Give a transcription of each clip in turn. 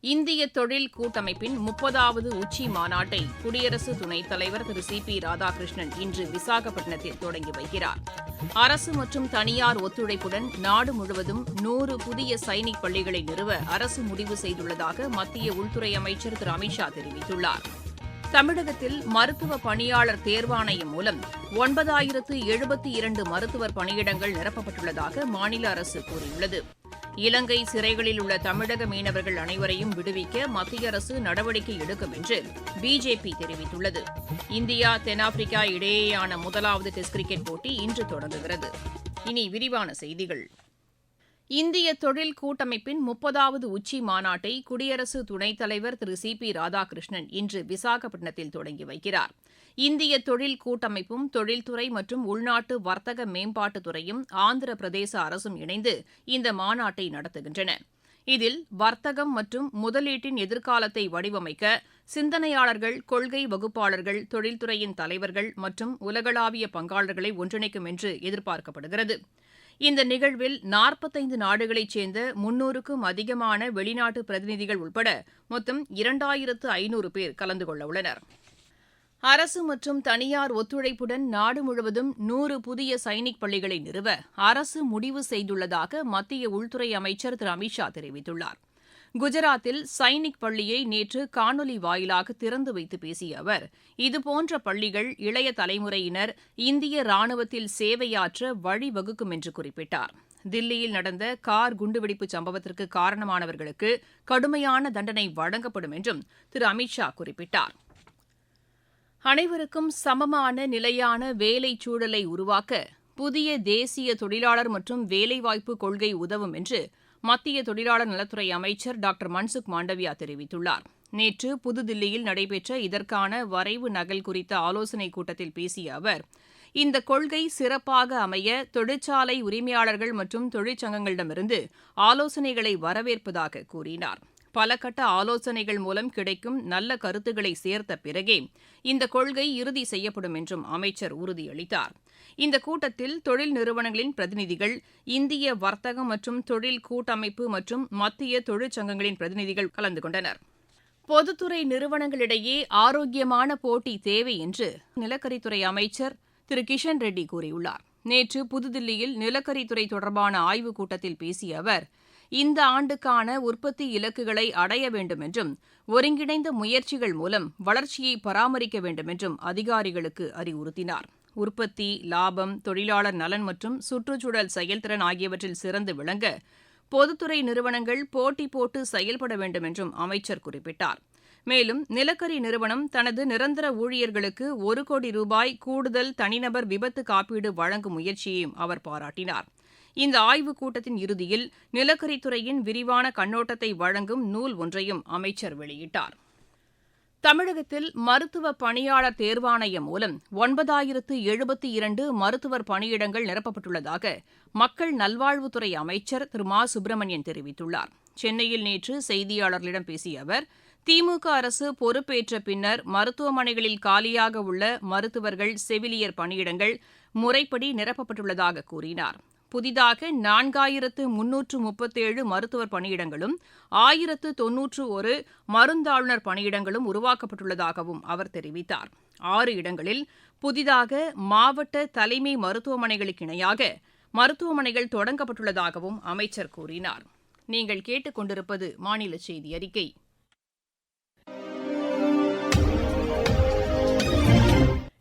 இந்திய தொழில் கூட்டமைப்பின் முப்பதாவது உச்சி மாநாட்டை குடியரசு துணைத் தலைவர் திரு சி பி ராதாகிருஷ்ணன் இன்று விசாகப்பட்டினத்தில் தொடங்கி வைக்கிறார். அரசு மற்றும் தனியார் ஒத்துழைப்புடன் நாடு முழுவதும் நூறு புதிய சைனிக் பள்ளிகளை நிறுவ அரசு முடிவு செய்துள்ளதாக மத்திய உள்துறை அமைச்சர் திரு அமித் ஷா தெரிவித்துள்ளார். தமிழகத்தில் மருத்துவ பணியாளர் தேர்வாணையம் மூலம் ஒன்பதாயிரத்து எழுபத்தி இரண்டு மருத்துவர் பணியிடங்கள் நிரப்பப்பட்டுள்ளதாக மாநில அரசு கூறியுள்ளது. இலங்கை சிறைகளில் உள்ள தமிழக மீனவர்கள் அனைவரையும் விடுவிக்க மத்திய அரசு நடவடிக்கை எடுக்கும் என்று பிஜேபி தெரிவித்துள்ளது. இந்தியா தென்னாப்பிரிக்கா இடையேயான முதலாவது டெஸ்ட் கிரிக்கெட் போட்டி இன்று தொடங்குகிறது. இனி விரிவான செய்திகள். இந்திய தொழில் கூட்டமைப்பின் முப்பதாவது உச்சி மாநாட்டை குடியரசு துணைத் தலைவர் திரு சி பி ராதாகிருஷ்ணன் இன்று விசாகப்பட்டினத்தில் தொடங்கி வைக்கிறார். இந்திய தொழில் கூட்டமைப்பும் தொழில்துறை மற்றும் உள்நாட்டு வர்த்தக மேம்பாட்டுத் துறையும் ஆந்திர பிரதேச அரசும் இணைந்து இந்த மாநாட்டை நடத்துகின்றன. இதில் வர்த்தகம் மற்றும் முதலீட்டின் எதிர்காலத்தை வடிவமைக்க சிந்தனையாளர்கள் கொள்கை வகுப்பாளர்கள் தொழில்துறையின் தலைவர்கள் மற்றும் உலகளாவிய பங்காளர்களை ஒன்றிணைக்கும் என்று எதிர்பார்க்கப்படுகிறது. இந்த நிகழ்வில் நாற்பத்தைந்து நாடுகளைச் சேர்ந்த முன்னூறுக்கும் அதிகமான வெளிநாட்டு பிரதிநிதிகள் உட்பட மொத்தம் இரண்டாயிரத்து ஐநூறு பேர் கலந்து கொள்ளவுள்ளனர் அரசு மற்றும் தனியார் ஒத்துழைப்புடன் நாடு முழுவதும் நூறு புதிய சைனிக் பள்ளிகளை நிறுவ அரசு முடிவு செய்துள்ளதாக மத்திய உள்துறை அமைச்சர் திரு அமித் ஷா தெரிவித்துள்ளார். குஜராத்தில் சைனிக் பள்ளியை நேற்று காணொலி வாயிலாக திறந்து வைத்து பேசிய அவர் இதுபோன்ற பள்ளிகள் இளைய தலைமுறையினர் இந்திய ராணுவத்தில் சேவையாற்ற வழிவகுக்கும் என்று குறிப்பிட்டார். தில்லியில் நடந்த கார் குண்டுவெடிப்பு சம்பவத்திற்கு காரணமானவர்களுக்கு கடுமையான தண்டனை வழங்கப்படும் என்றும் திரு அமித் ஷா குறிப்பிட்டார். அனைவருக்கும் சமமான நிலையான வேலை சூழலை உருவாக்க புதிய தேசிய தொழிலாளர் மற்றும் வேலைவாய்ப்பு கொள்கை உதவும் என்று மத்திய தொழிலாளர் நலத்துறை அமைச்சர் டாக்டர் மன்சுக் மாண்டவியா தெரிவித்துள்ளார். நேற்று புதுதில்லியில் நடைபெற்ற இதற்கான வரைவு நகல் குறித்த ஆலோசனைக் கூட்டத்தில் பேசிய அவர் இந்த கொள்கை சிறப்பாக அமைய தொழிற்சாலை உரிமையாளர்கள் மற்றும் தொழிற்சங்கங்களிடமிருந்து ஆலோசனைகளை வரவேற்பதாக கூறினார். பலகட்ட ஆலோசனைகள் மூலம் கிடைக்கும் நல்ல கருத்துக்களை சேர்த்த பிறகே இந்த கொள்கை இறுதி செய்யப்படும் என்றும் அமைச்சர் உறுதியளித்தார். இந்த கூட்டத்தில் தொழில் நிறுவனங்களின் பிரதிநிதிகள் இந்திய வர்த்தகம் மற்றும் தொழில் கூட்டமைப்பு மற்றும் மத்திய தொழிற்சங்கங்களின் பிரதிநிதிகள் கலந்து கொண்டனர். பொதுத்துறை நிறுவனங்களிடையே ஆரோக்கியமான போட்டி தேவை என்று நிலக்கரித்துறை அமைச்சர் திரு கிஷன் ரெட்டி கூறியுள்ளார். நேற்று புதுதில்லியில் நிலக்கரித்துறை தொடர்பான ஆய்வுக் கூட்டத்தில் பேசிய அவர் இந்த ஆண்டுக்கான உற்பத்தி இலக்குகளை அடைய வேண்டும் என்றும் ஒருங்கிணைந்த முயற்சிகள் மூலம் வளர்ச்சியை பராமரிக்க வேண்டும் என்றும் அதிகாரிகளுக்கு அறிவுறுத்தினார். உற்பத்தி லாபம் தொழிலாளர் நலன் மற்றும் சுற்றுச்சூழல் செயல்திறன் ஆகியவற்றில் சிறந்து விளங்க பொதுத்துறை நிறுவனங்கள் போட்டி போட்டு செயல்பட வேண்டும் என்றும் அமைச்சர் குறிப்பிட்டார். மேலும் நிலக்கரி நிறுவனம் தனது நிரந்தர ஊழியர்களுக்கு ஒரு கோடி ரூபாய் கூடுதல் தனிநபர் விபத்து காப்பீடு வழங்கும் முயற்சியையும் அவர் பாராட்டினார். இந்த ஆய்வுக் கூட்டத்தின் இறுதியில் நிலக்கரித்துறையின் விரிவான கண்ணோட்டத்தை வழங்கும் நூல் ஒன்றையும் அமைச்சர் வெளியிட்டார். தமிழகத்தில் மருத்துவ பணியாளர் தேர்வாணையம் மூலம் ஒன்பதாயிரத்து எழுபத்தி இரண்டு மருத்துவர் பணியிடங்கள் நிரப்பப்பட்டுள்ளதாக மக்கள் நல்வாழ்வுத்துறை அமைச்சர் திரு. மா. சுப்பிரமணியன் தெரிவித்துள்ளார். சென்னையில் நேற்று செய்தியாளர்களிடம் பேசிய அவர் திமுக அரசு பொறுப்பேற்ற பின்னர் மருத்துவமனைகளில் காலியாக உள்ள மருத்துவர்கள் செவிலியர் பணியிடங்கள் முறைப்படி நிரப்பப்பட்டுள்ளதாக கூறினார். புதிதாக நான்காயிரத்து முன்னூற்று முப்பத்தேழு மருத்துவர் பணியிடங்களும் ஆயிரத்து தொன்னூற்று ஒரு மருந்தாளுநர் பணியிடங்களும் உருவாக்கப்பட்டுள்ளதாகவும் அவர் தெரிவித்தார். ஆறு இடங்களில் புதிதாக மாவட்ட தலைமை மருத்துவமனைகளுக்கு இணையாக மருத்துவமனைகள் தொடங்கப்பட்டுள்ளதாகவும் அமைச்சர் கூறினார். நீங்கள் கேட்டுக்கொண்டிருப்பது மாநில செய்தி அறிக்கை.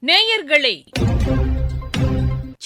நேயர்களே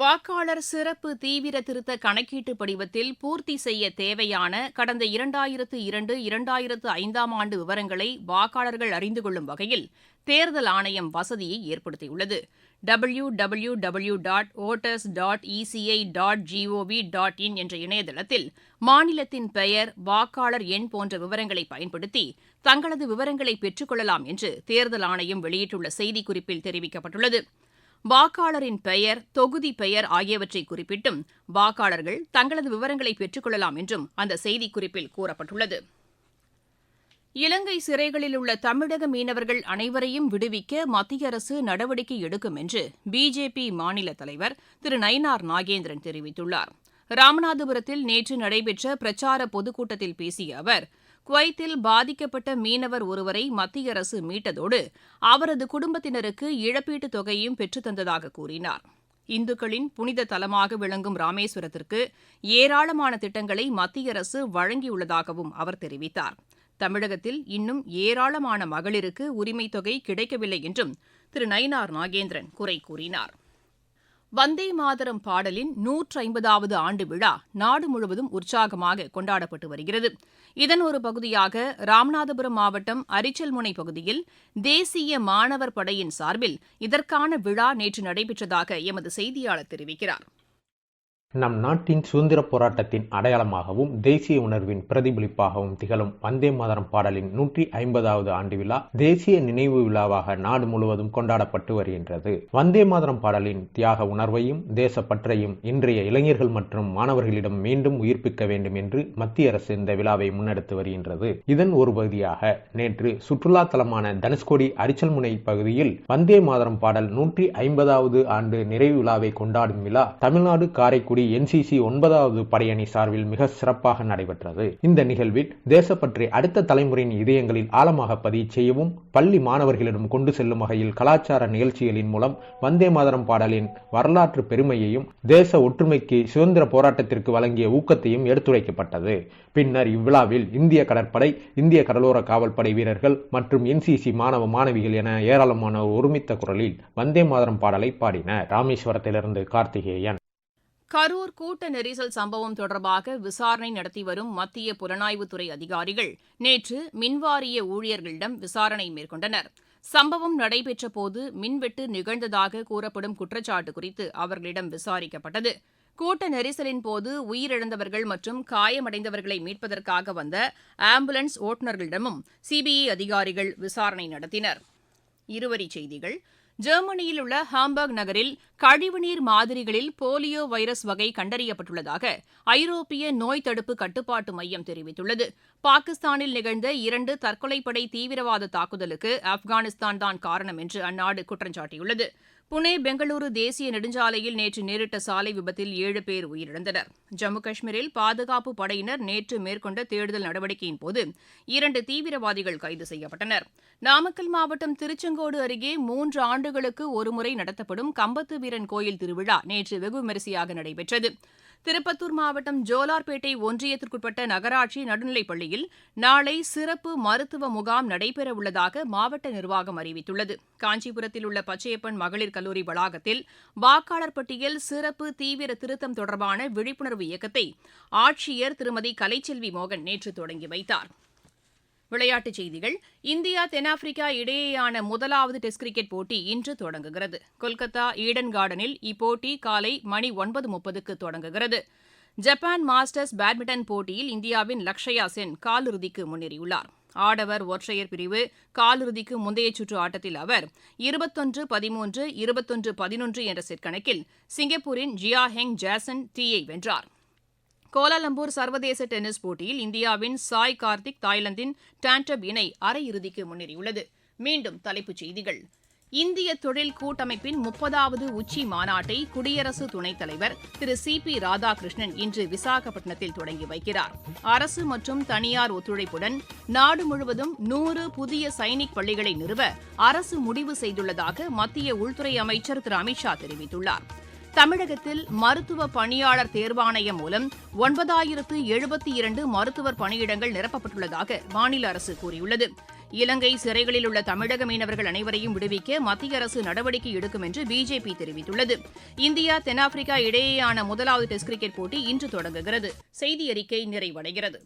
வாக்காளர் சிறப்பு தீவிர திருத்த கணக்கீட்டு படிவத்தில் பூர்த்தி செய்ய தேவையான கடந்த இரண்டாயிரத்து இரண்டு இரண்டாயிரத்து ஐந்தாம் ஆண்டு விவரங்களை வாக்காளர்கள் அறிந்து கொள்ளும் வகையில் தேர்தல் ஆணையம் வசதியை ஏற்படுத்தியுள்ளது. W W W dot voters dot ECI dot GOV dot in என்ற இணையதளத்தில் மாநிலத்தின் பெயர் வாக்காளர் எண் போன்ற விவரங்களை பயன்படுத்தி தங்களது விவரங்களை பெற்றுக் கொள்ளலாம் என்று தேர்தல் ஆணையம் வெளியிட்டுள்ள செய்திக்குறிப்பில் தெரிவிக்கப்பட்டுள்ளது. வாக்காளரின் பெயர் தொகுதி பெயர் ஆகியவற்றை குறிப்பிட்டும் வாக்காளர்கள் தங்களது விவரங்களை பெற்றுக் கொள்ளலாம் என்றும் அந்த செய்திக்குறிப்பில் கூறப்பட்டுள்ளது. இலங்கை சிறைகளில் உள்ள தமிழக மீனவர்கள் அனைவரையும் விடுவிக்க மத்திய அரசு நடவடிக்கை எடுக்கும் என்று பிஜேபி மாநில தலைவர் திரு நயினார் நாகேந்திரன் தெரிவித்துள்ளார். ராமநாதபுரத்தில் நேற்று நடைபெற்ற பிரச்சார பொதுக்கூட்டத்தில் பேசிய அவர் குவைத்தில் பாதிக்கப்பட்ட மீனவர் ஒருவரை மத்திய அரசு மீட்டதோடு அவரது குடும்பத்தினருக்கு இழப்பீட்டுத் தொகையும் பெற்றுத்தந்ததாக கூறினார். இந்துக்களின் புனித தலமாக விளங்கும் ராமேஸ்வரத்திற்கு ஏராளமான திட்டங்களை மத்திய அரசு வழங்கியுள்ளதாகவும் அவர் தெரிவித்தார். தமிழகத்தில் இன்னும் ஏராளமான மகளிருக்கு உரிமைத் தொகை கிடைக்கவில்லை என்றும் திரு நயினார் நாகேந்திரன் குறை கூறினார். வந்தே மாதரம் பாடலின் நூற்றைம்பதாவது ஆண்டு விழா நாடு முழுவதும் உற்சாகமாக கொண்டாடப்பட்டு வருகிறது. இதன் ஒரு பகுதியாக ராமநாதபுரம் மாவட்டம் அரிச்சல்முனை பகுதியில் தேசிய மாணவர் படையின் சார்பில் இதற்கான விழா நேற்று நடைபெற்றதாக எமது செய்தியாளர் தெரிவிக்கிறார். நம் நாட்டின் சுதந்திர போராட்டத்தின் அடையாளமாகவும் தேசிய உணர்வின் பிரதிபலிப்பாகவும் திகழும் வந்தே மாதரம் பாடலின் நூற்றி ஐம்பதாவது ஆண்டு விழா தேசிய நினைவு விழாவாக நாடு முழுவதும் கொண்டாடப்பட்டு வருகின்றது. வந்தே மாதரம் பாடலின் தியாக உணர்வையும் தேசப்பற்றையும் இன்றைய இளைஞர்கள் மற்றும் மாணவர்களிடம் மீண்டும் உயிர்ப்பிக்க வேண்டும் என்று மத்திய அரசு இந்த விழாவை முன்னெடுத்து வருகின்றது. இதன் ஒரு பகுதியாக நேற்று சுற்றுலா தலமான தனுஷ்கோடி அரிச்சல்முனை பகுதியில் வந்தே மாதரம் பாடல் நூற்றி ஐம்பதாவது ஆண்டு நிறைவு விழாவை கொண்டாடும் விழா தமிழ்நாடு காரைக்குடி காரைக்குடி என்சிசி ஒன்பதாவது படையணி சார்பில் மிக சிறப்பாக நடைபெற்றது. இந்த நிகழ்வில் தேசப்பற்றி அடுத்த தலைமுறையின் இதயங்களில் ஆழமாக பதிவு செய்யவும் பள்ளி மாணவர்களிடம் கொண்டு செல்லும் வகையில் கலாச்சார நிகழ்ச்சிகளின் மூலம் வந்தே மாதரம் பாடலின் வரலாற்று பெருமையையும் தேச ஒற்றுமைக்கு சுதந்திர போராட்டத்திற்கு வழங்கிய ஊக்கத்தையும் எடுத்துரைக்கப்பட்டது. பின்னர் இவ்விழாவில் இந்திய கடற்படை இந்திய கடலோர காவல்படை வீரர்கள் மற்றும் என்சிசி மாணவ மாணவிகள் என ஏராளமான ஒருமித்த குரலில் வந்தே மாதரம் பாடலை பாடினர். ராமேஸ்வரத்திலிருந்து கார்த்திகேயன். கரூர் கூட்ட நெரிசல் சம்பவம் தொடர்பாக விசாரணை நடத்தி வரும் மத்திய புலனாய்வுத்துறை அதிகாரிகள் நேற்று மின்வாரிய ஊழியர்களிடம் விசாரணை மேற்கொண்டனர். சம்பவம் நடைபெற்றபோது மின்வெட்டு நிகழ்ந்ததாக கூறப்படும் குற்றச்சாட்டு குறித்து அவர்களிடம் விசாரிக்கப்பட்டது. கூட்ட நெரிசலின் போது உயிரிழந்தவர்கள் மற்றும் காயமடைந்தவர்களை மீட்பதற்காக வந்த ஆம்புலன்ஸ் ஓட்டுநர்களிடமும் சிபிஐ அதிகாரிகள் விசாரணை நடத்தினர். இருவரிச் செய்திகள் ஜெர்மனியில் உள்ள ஹாம்பர்க் நகரில் கழிவுநீர் மாதிரிகளில் போலியோ வைரஸ் வகை கண்டறியப்பட்டுள்ளதாக ஐரோப்பிய நோய் தடுப்பு கட்டுப்பாட்டு மையம் தெரிவித்துள்ளது. பாகிஸ்தானில் நிகழ்ந்த இரண்டு தற்கொலைப்படை தீவிரவாத தாக்குதலுக்கு ஆப்கானிஸ்தான் தான் காரணம் என்று அந்நாடு குற்றம் சாட்டியுள்ளது புனே பெங்களூரு தேசிய நெடுஞ்சாலையில் நேற்று நேரிட்ட சாலை விபத்தில் ஏழு பேர் உயிரிழந்தனர். ஜம்மு காஷ்மீரில் பாதுகாப்பு படையினர் நேற்று மேற்கொண்ட தேடுதல் நடவடிக்கையின் போது இரண்டு தீவிரவாதிகள் கைது செய்யப்பட்டனர். நாமக்கல் மாவட்டம் திருச்செங்கோடு அருகே மூன்று ஆண்டுகளுக்கு ஒருமுறை நடத்தப்படும் கம்பத்து வீரன் கோயில் திருவிழா நேற்று வெகு விமரிசையாக நடைபெற்றது. திருப்பத்தூர் மாவட்டம் ஜோலார்பேட்டை ஒன்றியத்திற்குட்பட்ட நகராட்சி நடுநிலைப் பள்ளியில் நாளை சிறப்பு மருத்துவ முகாம் நடைபெறவுள்ளதாக மாவட்ட நிர்வாகம் அறிவித்துள்ளது. காஞ்சிபுரத்தில் உள்ள பச்சையப்பன் மகளிர் கல்லூரி வளாகத்தில் வாக்காளர் பட்டியல் சிறப்பு தீவிர திருத்தம் தொடர்பான விழிப்புணர்வு இயக்கத்தை ஆட்சியர் திருமதி கலைச்செல்வி மோகன் நேற்று தொடங்கி வைத்தார். விளையாட்டுச் செய்திகள். இந்தியா தென்னாப்பிரிக்கா இடையேயான முதலாவது டெஸ்ட் கிரிக்கெட் போட்டி இன்று தொடங்குகிறது. கொல்கத்தா ஈடன் கார்டனில் இப்போட்டி காலை மணி ஒன்பது முப்பதுக்கு தொடங்குகிறது. ஜப்பான் மாஸ்டர்ஸ் பேட்மிண்டன் போட்டியில் இந்தியாவின் லக்ஷயா சென் காலிறுதிக்கு முன்னேறியுள்ளார். ஆடவர் ஒற்றையர் பிரிவு காலிறுதிக்கு முந்தைய சுற்று ஆட்டத்தில் அவர் இருபத்தொன்று பதிமூன்று இருபத்தொன்று பதினொன்று என்ற செட் கணக்கில் சிங்கப்பூரின் ஜியா ஹெங் ஜாசன் டீயை வென்றார். கோலாலம்பூர் சர்வதேச டென்னிஸ் போட்டியில் இந்தியாவின் சாய் கார்த்திக் தாய்லாந்தின் டான்டப் இணை அரையிறுதிக்கு முன்னேறியுள்ளது. மீண்டும் தலைப்புச் செய்திகள். இந்திய தொழில் கூட்டமைப்பின் முப்பதாவது உச்சி மாநாட்டை குடியரசு துணைத் தலைவர் திரு சி பி ராதாகிருஷ்ணன் இன்று விசாகப்பட்டினத்தில் தொடங்கி வைக்கிறார். அரசு மற்றும் தனியார் ஒத்துழைப்புடன் நாடு முழுவதும் நூறு புதிய சைனிக் பள்ளிகளை நிறுவ அரசு முடிவு செய்துள்ளதாக மத்திய உள்துறை அமைச்சர் திரு அமித்ஷா தெரிவித்துள்ளார். தமிழகத்தில் மருத்துவ பணியாளர் தேர்வாணையம் மூலம் ஒன்பதாயிரத்து எழுபத்தி இரண்டு மருத்துவர் பணியிடங்கள் நிரப்பப்பட்டுள்ளதாக மாநில அரசு கூறியுள்ளது. இலங்கை சிறைகளில் உள்ள தமிழக மீனவர்கள் அனைவரையும் விடுவிக்க மத்திய அரசு நடவடிக்கை எடுக்கும் என்று பிஜேபி தெரிவித்துள்ளது. இந்தியா தென்னாப்பிரிக்கா இடையேயான முதலாவது டெஸ்ட் கிரிக்கெட் போட்டி இன்று தொடங்குகிறது. செய்தி அறிக்கை நிறைவடைகிறது.